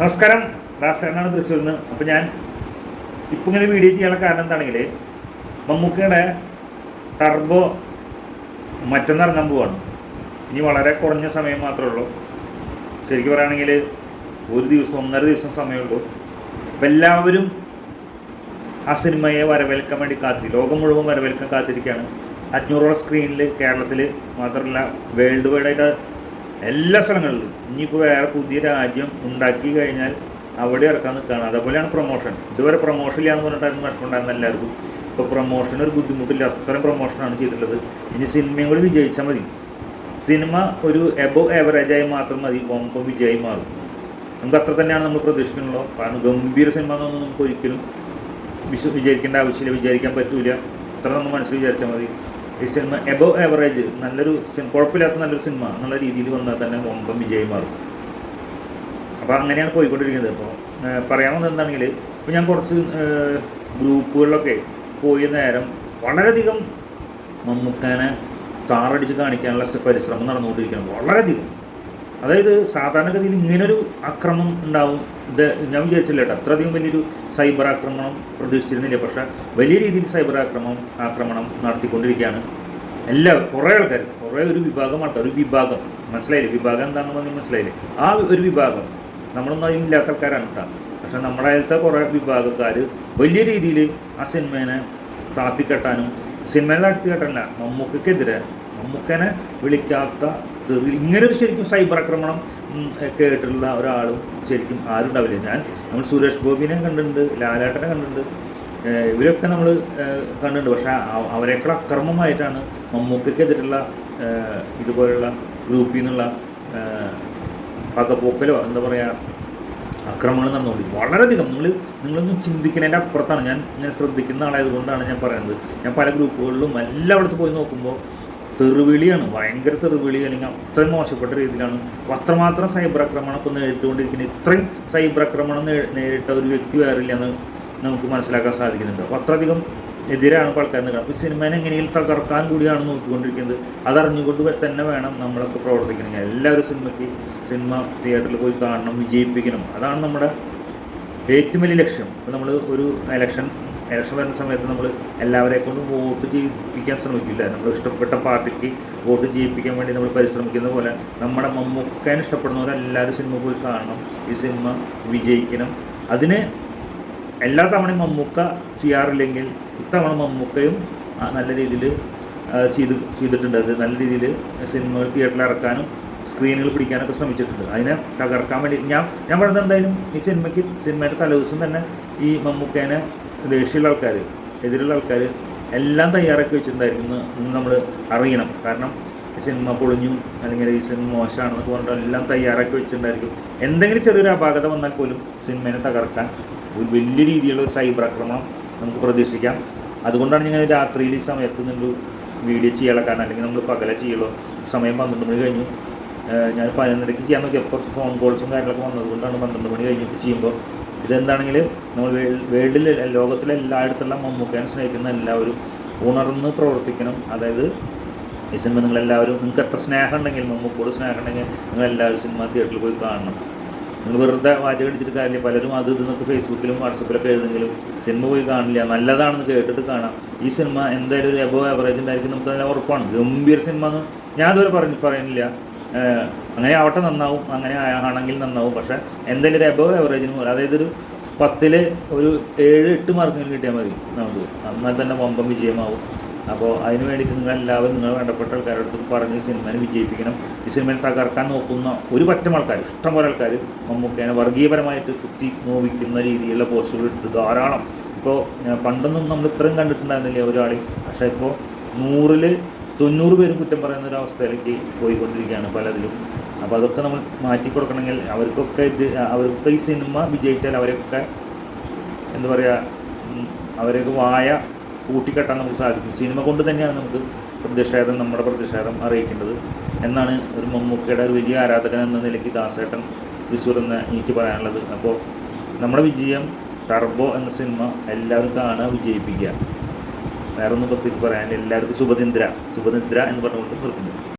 നമസ്കാരം. ദാസേനാണ് തൃശ്ശൂരിൽ നിന്ന്. അപ്പോൾ ഞാൻ ഇപ്പം ഇങ്ങനെ വീഡിയോ ചെയ്യാനുള്ള കാരണം എന്താണെങ്കിൽ മമ്മൂക്കയുടെ ടർബോ മറ്റൊന്ന് ഇറങ്ങാൻ പോവാണ്. ഇനി വളരെ കുറഞ്ഞ സമയം മാത്രമേ ഉള്ളൂ. ശരിക്കും പറയുകയാണെങ്കിൽ ഒരു ദിവസം ഒന്നര ദിവസം സമയമുള്ളൂ അപ്പം എല്ലാവരും ആ സിനിമയെ വരവേൽക്കാൻ വേണ്ടി കാത്തിരിക്കും ലോകം മുഴുവൻ വരവേൽക്കാൻ കാത്തിരിക്കുകയാണ്. അഞ്ഞൂറോളം സ്ക്രീനിൽ കേരളത്തിൽ മാത്രമല്ല വേൾഡ് വൈഡായിട്ട് എല്ലാ സ്ഥലങ്ങളിലും. ഇനിയിപ്പോൾ വേറെ പുതിയ രാജ്യം ഉണ്ടാക്കി കഴിഞ്ഞാൽ അവിടെ ഇറക്കാൻ നിൽക്കുകയാണ് അതേപോലെയാണ് പ്രൊമോഷൻ ഇതുവരെ പ്രൊമോഷൻ ഇല്ലാന്ന് പറഞ്ഞിട്ടായിരുന്നു വിഷമം ഉണ്ടായിരുന്ന എല്ലാവർക്കും. ഇപ്പോൾ പ്രൊമോഷൻ ഒരു ബുദ്ധിമുട്ടില്ല. അത്രയും പ്രൊമോഷനാണ് ചെയ്തിട്ടുള്ളത്. ഇനി സിനിമയും കൂടി വിജയിച്ചാൽ മതി. സിനിമ ഒരു എബോ ആവറേജായി മാത്രം മതി. വമ്പം വിജയമായി മാറും. നമുക്ക് അത്ര തന്നെയാണ് നമ്മൾ പ്രതീക്ഷിക്കുന്നുള്ളൂ കാരണം ഗംഭീര സിനിമ എന്നൊന്നും നമുക്ക് ഒരിക്കലും വിശ്വ വിചാരിക്കേണ്ട ആവശ്യമില്ല. വിചാരിക്കാൻ പറ്റൂല. അത്ര നമ്മൾ മനസ്സിൽ വിചാരിച്ചാൽ മതി. ഈ സിനിമ എബോ ആവറേജ് നല്ലൊരു കുഴപ്പമില്ലാത്ത നല്ലൊരു സിനിമ എന്നുള്ള രീതിയിൽ വന്നാൽ തന്നെ ഒമ്പം വിജയം മാറും. അപ്പോൾ അങ്ങനെയാണ് പോയിക്കൊണ്ടിരിക്കുന്നത്. അപ്പോൾ പറയാൻ വന്നത് എന്താണെങ്കിൽ ഇപ്പോൾ ഞാൻ കുറച്ച് ഗ്രൂപ്പുകളിലൊക്കെ പോയി നേരം വളരെയധികം മമ്മൂക്കാനെ താറടിച്ച് കാണിക്കാനുള്ള പരിശ്രമം നടന്നുകൊണ്ടിരിക്കുകയാണ്. വളരെയധികം. അതായത് സാധാരണഗതിയിൽ ഇങ്ങനൊരു ആക്രമണം ഉണ്ടാവും. ഞാൻ വിചാരിച്ചില്ല കേട്ടോ. അത്രയധികം വലിയൊരു സൈബർ ആക്രമണം പ്രതീക്ഷിച്ചിരുന്നില്ല. പക്ഷേ വലിയ രീതിയിൽ സൈബർ ആക്രമണം ആക്രമണം നടത്തിക്കൊണ്ടിരിക്കുകയാണ്. എല്ലാവരും കുറേ ആൾക്കാർ കുറേ ഒരു വിഭാഗം ആൾക്കാർ ഒരു വിഭാഗം. മനസ്സിലായില്ലേ? വിഭാഗം എന്താണെന്ന് പറഞ്ഞാൽ മനസ്സിലായില്ലേ? ആ ഒരു വിഭാഗം. നമ്മളൊന്നും അതിലില്ലാത്ത ആൾക്കാരാണ് കേട്ടോ. പക്ഷെ നമ്മുടെ അതിലത്തെ കുറേ വിഭാഗക്കാർ വലിയ രീതിയിൽ ആ സിനിമേനെ താത്തിക്കെട്ടാനും സിനിമയിൽ താത്തിക്കെട്ടല്ല മമ്മൂക്കെതിരെ മമ്മൂക്കനെ വിളിക്കാത്ത ഇങ്ങനെ ഒരു ശരിക്കും സൈബർ ആക്രമണം കേട്ടിട്ടുള്ള ഒരാളും ശരിക്കും ആരും ഉണ്ടാവില്ല. ഞാൻ നമ്മൾ സുരേഷ് ഗോപിനെ കണ്ടിട്ടുണ്ട് ലാലേട്ടനെ കണ്ടിട്ടുണ്ട് ഇവരൊക്കെ നമ്മൾ കണ്ടിട്ടുണ്ട്. പക്ഷേ അവരെക്കാൾ അക്രമമായിട്ടാണ് മമ്മൂക്കെതിരെയുള്ള ഇതുപോലുള്ള ഗ്രൂപ്പിൽ നിന്നുള്ള പകപോക്കലോ എന്താ പറയുക അക്രമങ്ങൾ നടന്നുകൊണ്ടിരിക്കും വളരെയധികം നിങ്ങൾ നിങ്ങളൊന്നും ചിന്തിക്കുന്നതിന്റെ അപ്പുറത്താണ്. ഞാൻ ഞാൻ ശ്രദ്ധിക്കുന്ന ആളായതുകൊണ്ടാണ് ഞാൻ പറയുന്നത്. ഞാൻ പല ഗ്രൂപ്പുകളിലും എല്ലായിടത്തും പോയി നോക്കുമ്പോൾ തെറിവിളിയാണ്. ഭയങ്കര തെറിവിളി അല്ലെങ്കിൽ അത്രയും മോശപ്പെട്ട രീതിയിലാണ്. അത്രമാത്രം സൈബർ ആക്രമണം ഇപ്പോൾ നേരിട്ടുകൊണ്ടിരിക്കുന്നത് ഇത്രയും സൈബർ ആക്രമണം നേരിട്ട ഒരു വ്യക്തി വേറില്ല എന്ന് നമുക്ക് മനസ്സിലാക്കാൻ സാധിക്കുന്നുണ്ട്. അപ്പോൾ അത്രയധികം എതിരാണ് ആൾക്കാർ നിൽക്കുന്നത്. അപ്പോൾ സിനിമേനെ എങ്ങനെയും തകർക്കാൻ കൂടിയാണ് നോക്കിക്കൊണ്ടിരിക്കുന്നത്. അതറിഞ്ഞുകൊണ്ട് തന്നെ വേണം നമ്മളൊക്കെ പ്രവർത്തിക്കണമെങ്കിൽ. എല്ലാവരും സിനിമയ്ക്ക് സിനിമ തിയേറ്ററിൽ പോയി കാണണം വിജയിപ്പിക്കണം. അതാണ് നമ്മുടെ ഏറ്റവും വലിയ ലക്ഷ്യം. ഇപ്പോൾ നമ്മൾ ഒരു ഇലക്ഷൻ ഇലക്ഷൻ വരുന്ന സമയത്ത് നമ്മൾ എല്ലാവരെ കൊണ്ടും വോട്ട് ചെയ്യിപ്പിക്കാൻ ശ്രമിക്കില്ല. നമ്മൾ ഇഷ്ടപ്പെട്ട പാർട്ടിക്ക് വോട്ട് ചെയ്യിപ്പിക്കാൻ വേണ്ടി നമ്മൾ പരിശ്രമിക്കുന്ന പോലെ നമ്മുടെ മമ്മൂക്കാൻ ഇഷ്ടപ്പെടുന്നവരെല്ലാവരും സിനിമ പോയി കാണണം. ഈ സിനിമ വിജയിക്കണം. അതിന് എല്ലാ തവണയും മമ്മൂക്ക ചെയ്യാറില്ലെങ്കിൽ ഇത്തവണ മമ്മൂക്കയും നല്ല രീതിയിൽ ചെയ്ത് ചെയ്തിട്ടുണ്ട്. അത് നല്ല രീതിയിൽ സിനിമകൾ തിയേറ്ററിൽ ഇറക്കാനും സ്ക്രീനുകൾ പിടിക്കാനൊക്കെ ശ്രമിച്ചിട്ടുണ്ട്. അതിനെ തകർക്കാൻ വേണ്ടി ഞാൻ ഞാൻ പറയുന്നത് എന്തായാലും ഈ സിനിമയ്ക്ക് സിനിമയുടെ തലേദിവസം തന്നെ ഈ മമ്മൂക്കേനെ ദേഷ്യമുള്ള ആൾക്കാർ എതിരുള്ള ആൾക്കാർ എല്ലാം തയ്യാറാക്കി വെച്ചിട്ടുണ്ടായിരുന്നു എന്ന് നമ്മൾ അറിയണം. കാരണം സിനിമ പൊളിഞ്ഞു അല്ലെങ്കിൽ ഈ സിനിമ മോശമാണെന്നൊക്കെ പറഞ്ഞിട്ട് എല്ലാം തയ്യാറാക്കി വെച്ചിട്ടുണ്ടായിരിക്കും. എന്തെങ്കിലും ചെറിയൊരു അപാകത വന്നാൽ പോലും സിനിമേനെ തകർക്കാൻ ഒരു വലിയ രീതിയിലുള്ള ഒരു സൈബർ ആക്രമണം നമുക്ക് പ്രതീക്ഷിക്കാം. അതുകൊണ്ടാണ് ഞാൻ രാത്രിയിൽ ഈ സമയത്ത് നിന്ന് വീഡിയോ ചെയ്യാനുള്ള കാരണം അല്ലെങ്കിൽ നമ്മൾ പകല ചെയ്യുള്ളൂ. സമയം പന്ത്രണ്ട് മണി കഴിഞ്ഞു. ഞാൻ പതിനൊന്നരയ്ക്ക് ചെയ്യാൻ നോക്കിയപ്പോൾ കുറച്ച് ഫോൺ കോൾസും കാര്യങ്ങളൊക്കെ വന്നതുകൊണ്ടാണ് പന്ത്രണ്ട് മണി കഴിഞ്ഞ് ചെയ്യുമ്പോൾ ഇതെന്താണെങ്കിൽ നമ്മൾ വേൾഡിൽ ലോകത്തിലെ എല്ലായിടത്തുള്ള മമ്മൂക്കാൻ സ്നേഹിക്കുന്ന എല്ലാവരും ഉണർന്ന് പ്രവർത്തിക്കണം. അതായത് ഈ സിനിമ നിങ്ങളെല്ലാവരും നിങ്ങൾക്ക് എത്ര സ്നേഹം ഉണ്ടെങ്കിൽ മമ്മൂക്കോട് സ്നേഹം ഉണ്ടെങ്കിൽ നിങ്ങളെല്ലാവരും സിനിമ തിയേറ്ററിൽ പോയി കാണണം. നിങ്ങൾ വെറുതെ വാചകം എടുത്തിട്ട് കാര്യമില്ല. പലരും അത് ഇതെന്നൊക്കെ ഫേസ്ബുക്കിലും വാട്സപ്പിലൊക്കെ എഴുതുന്നെങ്കിലും സിനിമ പോയി കാണില്ല. നല്ലതാണെന്ന് കേട്ടിട്ട് കാണാം. ഈ സിനിമ എന്തായാലും ഒരു എബോ ആവറേജ് ഉണ്ടായിരിക്കും നമുക്ക് നല്ല ഉറപ്പാണ്. ഗംഭീര സിനിമ എന്ന് ഞാൻ അതുവരെ പറഞ്ഞു പറയുന്നില്ല. അങ്ങനെ ആവട്ടെ നന്നാവും അങ്ങനെ ആണെങ്കിൽ നന്നാവും. പക്ഷേ എന്തെങ്കിലും ഒരു എബോ ആവറേജിന് പോലെ അതായത് ഒരു പത്തിൽ ഒരു ഏഴ് എട്ട് മാർക്കെങ്കിലും കിട്ടിയാൽ മതി നമുക്ക്. എന്നാൽ തന്നെ വമ്പം വിജയമാവും. അപ്പോൾ അതിന് വേണ്ടിയിട്ട് നിങ്ങൾ എല്ലാവരും നിങ്ങൾ വേണ്ടപ്പെട്ട ആൾക്കാരുടെ അടുത്ത് പറഞ്ഞ് സിനിമയെ വിജയിപ്പിക്കണം. ഈ സിനിമയെ തകർക്കാൻ നോക്കുന്ന ഒരു പറ്റം ആൾക്കാർ ഇഷ്ടംപോലെ ആൾക്കാർ മമ്മൂക്കേനെ വർഗീയപരമായിട്ട് കുത്തി നോവിക്കുന്ന രീതിയിലുള്ള പോസ്റ്റുകൾ ഇട്ട് ധാരാളം. ഇപ്പോൾ പണ്ടൊന്നും നമ്മൾ ഇത്രയും കണ്ടിട്ടുണ്ടായിരുന്നില്ല ഒരാളെയും പക്ഷേ ഇപ്പോൾ നൂറിൽ തൊണ്ണൂറ് പേരും കുറ്റം പറയുന്ന ഒരു അവസ്ഥയിലേക്ക് പോയിക്കൊണ്ടിരിക്കുകയാണ് പലതിലും. അപ്പോൾ അതൊക്കെ നമ്മൾ മാറ്റി കൊടുക്കണമെങ്കിൽ അവർക്കൊക്കെ ഇത് അവർക്കൊക്കെ ഈ സിനിമ വിജയിച്ചാൽ അവരൊക്കെ എന്താ പറയുക അവരൊക്കെ വായ കൂട്ടിക്കെട്ടാൻ നമുക്ക് സാധിക്കും. സിനിമ കൊണ്ട് തന്നെയാണ് നമുക്ക് പ്രതിഷേധം നമ്മുടെ പ്രതിഷേധം അറിയിക്കേണ്ടത് എന്നാണ് ഒരു മമ്മൂക്കയുടെ ഒരു വലിയ ആരാധകൻ എന്ന നിലയ്ക്ക് ദാസേട്ടൻ തൃശ്ശൂർ എന്ന് എനിക്ക് പറയാനുള്ളത്. അപ്പോൾ നമ്മുടെ വിജയം ടർബോ എന്ന സിനിമ എല്ലാവരും കാണുക വിജയിപ്പിക്കുക. വേറെ ഒന്നും പ്രത്യേകിച്ച് പറയാൻ എല്ലാവർക്കും ശുഭനിദ്ര ശുഭനിദ്ര എന്ന് പറഞ്ഞുകൊണ്ട് നിർത്തുന്നു.